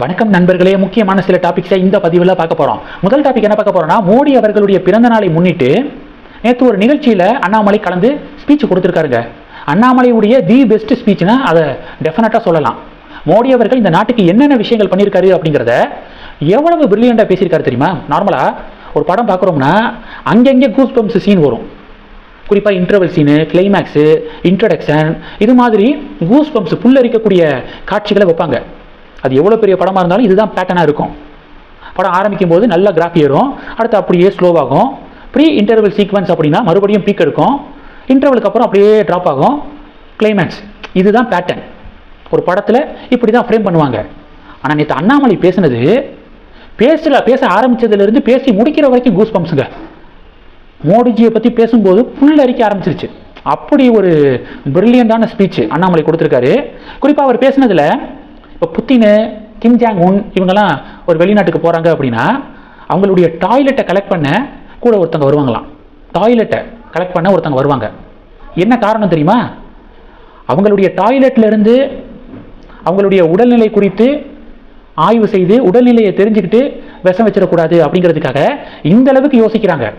வணக்கம் நண்பர்களே முக்கியமான சில டாபிக்ஸை இந்த பதிவில் பார்க்க போகிறோம் முதல் டாபிக் என்ன பார்க்க போகிறோம்னா மோடி அவர்களுடைய பிறந்த நாளை முன்னிட்டு நேற்று ஒரு நிகழ்ச்சியில் அண்ணாமலை கலந்து ஸ்பீச் கொடுத்துருக்காருங்க. அண்ணாமலையுடைய தி பெஸ்ட் ஸ்பீச்னா அதை டெஃபினட்டாக சொல்லலாம். மோடி அவர்கள் இந்த நாட்டுக்கு என்னென்ன விஷயங்கள் பண்ணியிருக்காரு அப்படிங்கிறத எவ்வளவு பிரில்லியண்டாக பேசியிருக்காரு தெரியுமா? நார்மலாக ஒரு படம் பார்க்குறோம்னா அங்கங்கே கூஸ் பம்ப்ஸ் சீன் வரும். குறிப்பாக இன்டர்வல் சீனு கிளைமேக்ஸு இன்ட்ரடக்ஷன் இது மாதிரி கூஸ் பம்ப்ஸ் புல்லரிக்கக்கூடிய காட்சிகளை வைப்பாங்க. அது எவ்வளோ பெரிய படமாக இருந்தாலும் இதுதான் பேட்டர்னாக இருக்கும். படம் ஆரம்பிக்கும் போது நல்ல கிராஃப் ஏறும். அடுத்து அப்படியே ஸ்லோவாகும் ப்ரீ இன்டர்வல் சீக்வன்ஸ் அப்படின்னா மறுபடியும் பீக் எடுக்கும். இன்டர்வலுக்கு அப்புறம் அப்படியே ட்ராப் ஆகும். கிளைமேக்ஸ் இதுதான் பேட்டர்ன் ஒரு படத்தில் இப்படி தான் ஃப்ரேம் பண்ணுவாங்க. ஆனால் நேற்று அண்ணாமலை பேசினது பேசல பேச ஆரம்பிச்சதுலேருந்து பேசி முடிக்கிற வரைக்கும் கூஸ் பம்ப்ஸுங்க மோடிஜியை பற்றி பேசும்போது புல் அரிக்க ஆரம்பிச்சிருச்சு. அப்படி ஒரு பிரில்லியண்டான ஸ்பீச் அண்ணாமலை கொடுத்துருக்காரு. குறிப்பாக அவர் பேசுனதில் இப்போ புத்தின் கிம் ஜாங் உன் இவங்கெல்லாம் ஒரு வெளிநாட்டுக்கு போகிறாங்க அப்படின்னா அவங்களுடைய டாய்லெட்டை கலெக்ட் பண்ண கூட ஒருத்தங்க வருவாங்களாம். டாய்லெட்டை கலெக்ட் பண்ண ஒருத்தங்க வருவாங்க. என்ன காரணம் தெரியுமா? அவங்களுடைய டாய்லெட்லேருந்து அவங்களுடைய உடல்நிலை குறித்து ஆய்வு செய்து உடல்நிலையை தெரிஞ்சுக்கிட்டு விஷம் வச்சிடக்கூடாது அப்படிங்கிறதுக்காக இந்த அளவுக்கு யோசிக்கிறாங்க.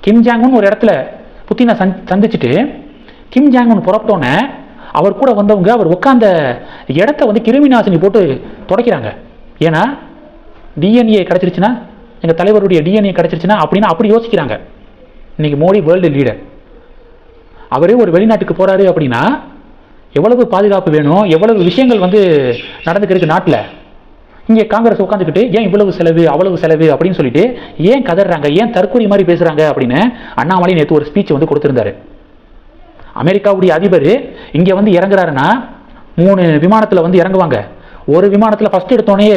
கிம் ஜாங்குன்னு ஒரு இடத்துல புத்தினை சந் சந்திச்சுட்டு கிம் ஜாங்குன் புறப்பட்டோன்னே அவர் கூட வந்தவங்க அவர் உட்காந்த இடத்த வந்து கிருமி நாசினி போட்டு துடைக்கிறாங்க. ஏன்னா டிஎன்ஏ கிடச்சிருச்சுன்னா எங்கள் தலைவருடைய டிஎன்ஏ கிடச்சிருச்சுன்னா அப்படின்னு அப்படி யோசிக்கிறாங்க. இன்றைக்கி மோடி வேர்ல்டு லீடர் அவரே ஒரு வெளிநாட்டுக்கு போகிறாரு அப்படின்னா எவ்வளவு பாதுகாப்பு வேணும் எவ்வளவு விஷயங்கள் வந்து நடந்துக்கிறதுக்கு நாட்டில்? இங்கே காங்கிரஸ் உட்காந்துக்கிட்டு ஏன் இவ்வளவு செலவு அவ்வளவு செலவு? அப்படின்னு சொல்லிட்டு ஏன் கதறாங்க ஏன் தற்கொலை மாதிரி பேசுகிறாங்க அப்படின்னு அண்ணாமலை நேற்று ஒரு ஸ்பீச் வந்து கொடுத்துருந்தாரு. அமெரிக்காவுடைய அதிபர் இங்கே வந்து இறங்குறாருன்னா மூணு விமானத்தில் வந்து இறங்குவாங்க. ஒரு விமானத்தில் ஃபர்ஸ்ட் எடுத்தோடனே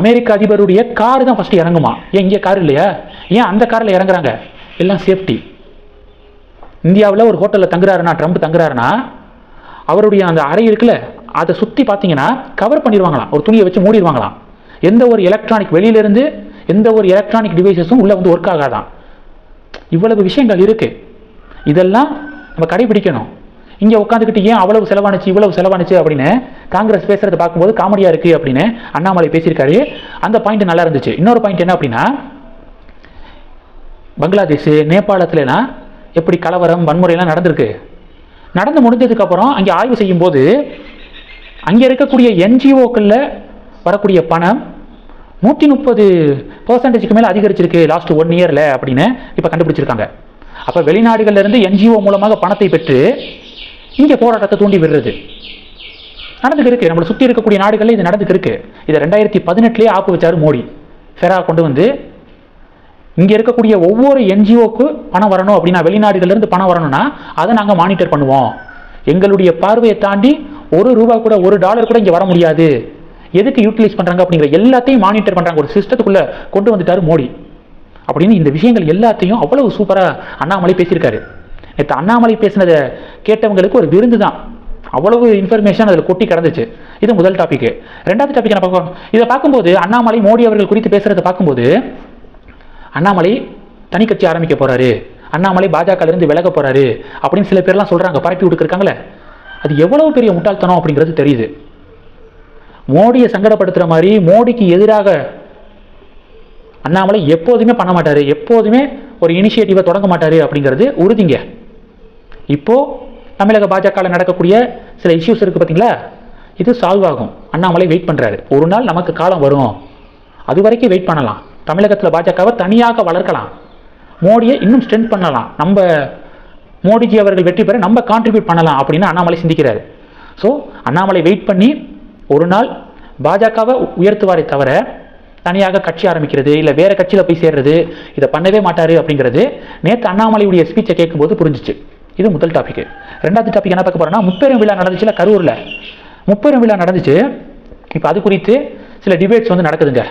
அமெரிக்க அதிபருடைய கார் தான் ஃபஸ்ட்டு இறங்குமா? ஏன் இங்கே கார் இல்லையா? ஏன் அந்த காரில் இறங்குறாங்க? எல்லாம் சேஃப்டி இந்தியாவில் ஒரு ஹோட்டலில் தங்குறாருன்னா ட்ரம்ப் தங்குறாருன்னா அவருடைய அந்த அறை இருக்குல்ல அதை சுற்றி பார்த்தீங்கன்னா கவர் பண்ணிடுவாங்களாம். ஒரு துணியை வச்சு மூடிடுவாங்களாம். எந்த ஒரு எலக்ட்ரானிக் வெளியிலேருந்து எந்த ஒரு எலக்ட்ரானிக் டிவைசஸும் உள்ளே வந்து ஒர்க் ஆகாதான் இவ்வளவு விஷயங்கள் இருக்குது இதெல்லாம் நம்ம கடைபிடிக்கணும். இங்கே உட்காந்துக்கிட்டு ஏன் அவ்வளவு செலவானுச்சு இவ்வளவு செலவானுச்சு அப்படின்னு காங்கிரஸ் பேசுறதை பார்க்கும்போது காமெடியாக இருக்கு அப்படின்னு அண்ணாமலை பேசியிருக்காரு. அந்த பாயிண்ட் நல்லா இருந்துச்சு. இன்னொரு பாயிண்ட் என்ன அப்படின்னா பங்களாதேஷ் நேபாளத்துலலாம் எப்படி கலவரம் வன்முறையெல்லாம் நடந்திருக்கு? நடந்து முடிஞ்சதுக்கப்புறம் அங்கே ஆய்வு செய்யும்போது அங்கே இருக்கக்கூடிய என்ஜிஓக்களில் வரக்கூடிய பணம் நூற்றி முப்பது பர்சன்டேஜுக்கு மேலே அதிகரிச்சிருக்கு லாஸ்ட் ஒன் இயரில் அப்படின்னு இப்போ கண்டுபிடிச்சிருக்காங்க. அப்போ வெளிநாடுகள்ல இருந்து என்ஜிஓ மூலமாக பணத்தை பெற்று இங்கே போராட்டத்தை தூண்டி விடுறது. நடந்துக்கு இருக்குது நம்மளை சுற்றி இருக்கக்கூடிய நாடுகளில் இது நடந்துக்கு இருக்குது இதை ரெண்டாயிரத்தி பதினெட்டுலேயே ஆப்பு வச்சார் மோடி. ஃபெரா கொண்டு வந்து இங்கே இருக்கக்கூடிய ஒவ்வொரு என்ஜிஓக்கு பணம் வரணும் அப்படின்னா வெளிநாடுகள்ல இருந்து பணம் வரணும்னா அதை நாங்கள் மானிட்டர் பண்ணுவோம். எங்களுடைய பார்வையை தாண்டி ஒரு ரூபா கூட ஒரு டாலர் கூட இங்கே வர முடியாது. எதுக்கு யூட்டிலைஸ் பண்ணுறாங்க அப்படிங்கிற எல்லாத்தையும் மானிட்டர் பண்ணுறாங்க ஒரு சிஸ்டத்துக்குள்ளே கொண்டு வந்துட்டார் மோடி. அப்படின்னு இந்த விஷயங்கள் எல்லாத்தையும் அவ்வளவு சூப்பராக அண்ணாமலை பேசியிருக்காரு. நேற்று அண்ணாமலை பேசினதை கேட்டவங்களுக்கு ஒரு விருந்து தான். அவ்வளவு இன்ஃபர்மேஷன் அதில் கொட்டி கிடந்துச்சு. இது முதல் டாபிக் ரெண்டாவது டாபிக் நான் பார்க்கணும் இதை பார்க்கும்போது அண்ணாமலை மோடி அவர்கள் குறித்து பேசுறதை பார்க்கும்போது அண்ணாமலை தனி கட்சி ஆரம்பிக்க போகிறாரு அண்ணாமலை பாஜகலேருந்து விலக போகிறாரு அப்படின்னு சில பேர்லாம் சொல்கிறாங்க பரப்பி விட்டுருக்காங்களே அது எவ்வளவு பெரிய முட்டாள்தனம் அப்படிங்கிறது தெரியுது. மோடியை சங்கடப்படுத்துகிற மாதிரி மோடிக்கு எதிராக அண்ணாமலை எப்போதுமே பண்ண மாட்டார். எப்போதுமே ஒரு இனிஷியேட்டிவை தொடங்க மாட்டார் அப்படிங்கிறது உறுதிங்க. இப்போது தமிழக பாஜகவில் நடக்கக்கூடிய சில இஷ்யூஸ் இருக்குது பார்த்தீங்களா இது சால்வ் ஆகும். அண்ணாமலை வெயிட் பண்ணுறாரு ஒரு நாள் நமக்கு காலம் வரும். அது வரைக்கும் வெயிட் பண்ணலாம். தமிழகத்தில் பாஜகவை தனியாக வளர்க்கலாம். மோடியை இன்னும் ஸ்ட்ரென்த் பண்ணலாம். நம்ம மோடிஜி அவர்கள் வெற்றி பெற நம்ம கான்ட்ரிபியூட் பண்ணலாம் அப்படின்னு அண்ணாமலை சிந்திக்கிறாரு. ஸோ அண்ணாமலை வெயிட் பண்ணி ஒரு நாள் பாஜகவை உயர்த்துவாரே தவிர தனியாக கட்சி ஆரம்பிக்கிறது இல்லை வேற கட்சியில் போய் சேர்றது இதை பண்ணவே மாட்டார் அப்படிங்கிறது நேற்று அண்ணாமலையுடைய ஸ்பீச்சை கேட்கும்போது புரிஞ்சிச்சு. இது முதல் டாபிக் ரெண்டாவது டாபிக் என்ன பார்க்க போகிறோன்னா முப்பெரும் விழா நடந்துச்சுல கரூரில். முப்பெரும் விழா நடந்துச்சு. இப்போ அது குறித்து சில டிபேட்ஸ் வந்து நடக்குதுங்க.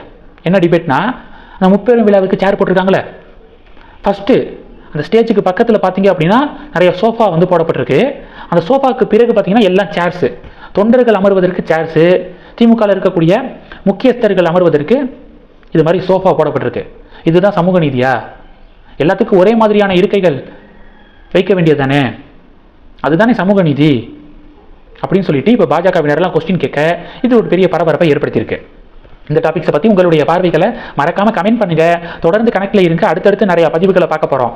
என்ன டிபேட்னா அந்த முப்பெரும் விழாவுக்கு சேர் போட்டிருக்காங்களே. ஃபஸ்ட்டு அந்த ஸ்டேஜுக்கு பக்கத்தில் பார்த்தீங்க அப்படின்னா நிறைய சோஃபா வந்து போடப்பட்டிருக்கு. அந்த சோஃபாவுக்கு பிறகு பார்த்தீங்கன்னா எல்லாம் சேர்ஸு தொண்டர்கள் அமர்வதற்கு சேர்ஸு திமுகவில் இருக்கக்கூடிய முக்கியஸ்தர்கள் அமர்வதற்கு இது மாதிரி சோஃபா போடப்பட்டிருக்கு. இதுதான் சமூக நீதியா? எல்லாத்துக்கும் ஒரே மாதிரியான இருக்கைகள் வைக்க வேண்டியது தானே அதுதானே சமூக நீதி? அப்படின்னு சொல்லிட்டு இப்போ பாஜகவினரெல்லாம் கொஸ்டின் கேட்க இது ஒரு பெரிய பரபரப்பை ஏற்படுத்தியிருக்கு. இந்த டாபிக்ஸை பற்றி உங்களுடைய பார்வைகளை மறக்காமல் கமெண்ட் பண்ணுங்கள் தொடர்ந்து கணக்கில் இருக்க அடுத்தடுத்து நிறையா பதிவுகளை பார்க்க போகிறோம்